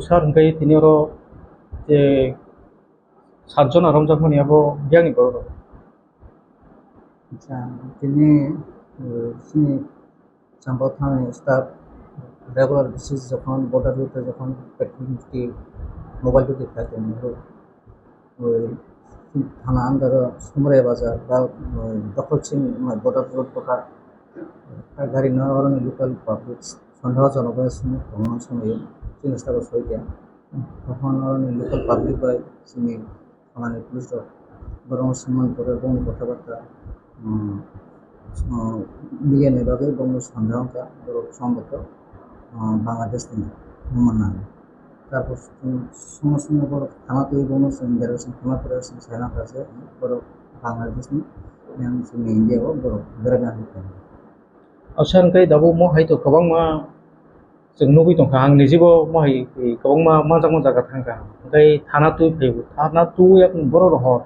Sir হংকাই তিনি আরও যে সাতজন রমজান ইয়াবো বিয়ানি করো আচ্ছা তিনি তিনি চাম্পাও থানায় স্টাফ রেগুলার বেসিস যখন বর্ডার রুটে যখন পেট্রোল ডিউটি মোবাইল ডিউটি থাকেন ওই থানা আন্ডার সুমরে বাজার বা, ওই দখলচিন বর্ডার রোড প্রকার গাড়ি নেওয়ার লোকাল পাবলিক সন্দেহজনক ভ্রমণ সময়ে চিকিৎসাগত সহিতে তখন লোকাল পাবলিক বাই চিনি মানে পুলিশ বরং সম্মান করে এবং কথাবার্তা মিলিয়ে নেবাকে এবং সন্দেহটা বড় সম্ভবত বাংলাদেশ থেকে ভ্রমণ না তারপর সঙ্গে সঙ্গে বড় থানা তৈরি করুন জেনারেশন থানা করে সাইনা কাছে বড় বাংলাদেশ ইন্ডিয়াও বড় বেড়ানো অসানকাই দাবু মো হয়তো গোবাং মা जों नुबि दंखा आं निजेबो महाय गोबां मा मोजां मोजां जागा थांखा ओमफ्राय थाना तुइ फैबो थाना तुइ एक बर' रहर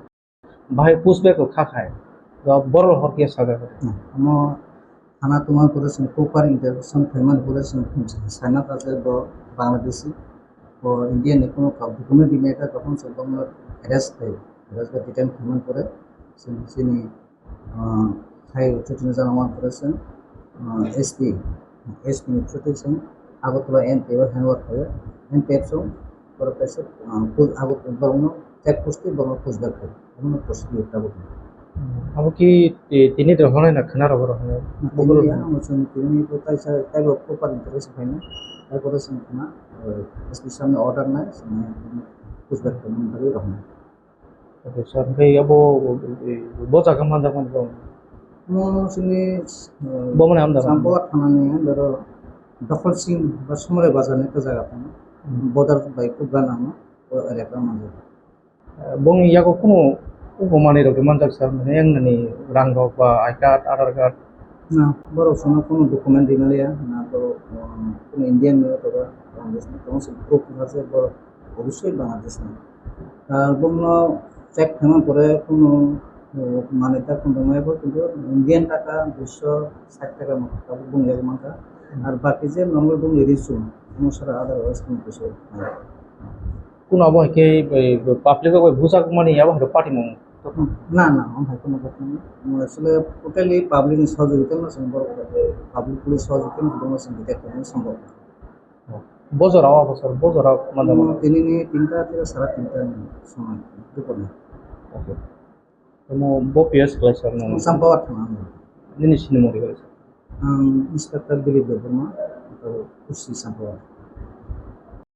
बाहाय पुसबेक खाखाय बर' रहर के सागा আমার থানা তোমার করেছেন কোপার ইন্টারভিউশন পেমেন্ট করেছেন চায়না কাছে ব বাংলাদেশি ও ইন্ডিয়ান কোনো ডকুমেন্ট দিনে এটা তখন সেরকম অ্যারেস্ট হয় অ্যারেস্ট বা ডিটেন পেমেন্ট করে তিনি থাই উচ্চতন জানামান করেছেন এসপি এসপি নিশ্চয়ই আগরতলা এন পি এবার হ্যান্ডওয়ার হয়ে এন পি এফ বড় পেছে আগত বরং চেক পোস্টে বরং পোস্টব্যাক হয় এবং প্রসিডিউরটা বলুন अब कि তিনি দহনে না খানা রবর হনে Bogor ya, musim ini kita bisa kita bawa kupar interest kayaknya. Saya kurang sih kena. Especially order na, sama terus berkenan dari orang. Okay sir ओमफ्राय अब ब जागा मा जागा दं Mau sini ब माने आमदा sampo tanahnya dari Dokol Singh দখল সিং বাসমরে বাজার একটা জায়গা পানো বদার বাই খুব গান আমো এলাকার মাঝে বং ইয়াকো কোনো উপমানের রকম মানজাক সার মানে এমনি রাং বা আই কার্ড আধার কার্ড? না বড় শোনা কোনো ডকুমেন্ট দিনালিয়া না তো কোনো ইন্ডিয়ান নিয়ে তো বাংলাদেশ না তোমার খুব আছে বড় অবশ্যই বাংলাদেশ না আর বন্য চেক ফেমার পরে কোনো মানে তা কোনো কিন্তু ইন্ডিয়ান টাকা দুশো ষাট টাকা মতো বঙ্গের মাথা আর বাকি যে নম্বর এবং রিসুম কোনো সারা আদারওয়াইজ কোনো কিছু কোন অবহেকে পাবলিক বুঝাক মানে অবহের পার্টি মনে তখন না না আমার কোনো কথা নেই। মানে আসলে টোটালি পাবলিক সহযোগিতা আমরা সম্পর্ক পাবলিক পুলিশ সহযোগিতা আমরা সঙ্গীতা কোনো সম্ভব বছর আওয়া বছর বছর মানে তিনি নিয়ে তিনটা থেকে সারা তিনটা সময় দুপুরে ওকে তো বপিএস ক্লাস সম্পর্ক জিনিস নিয়ে মরে গেছে ang inspector deliver mo ito usisan ko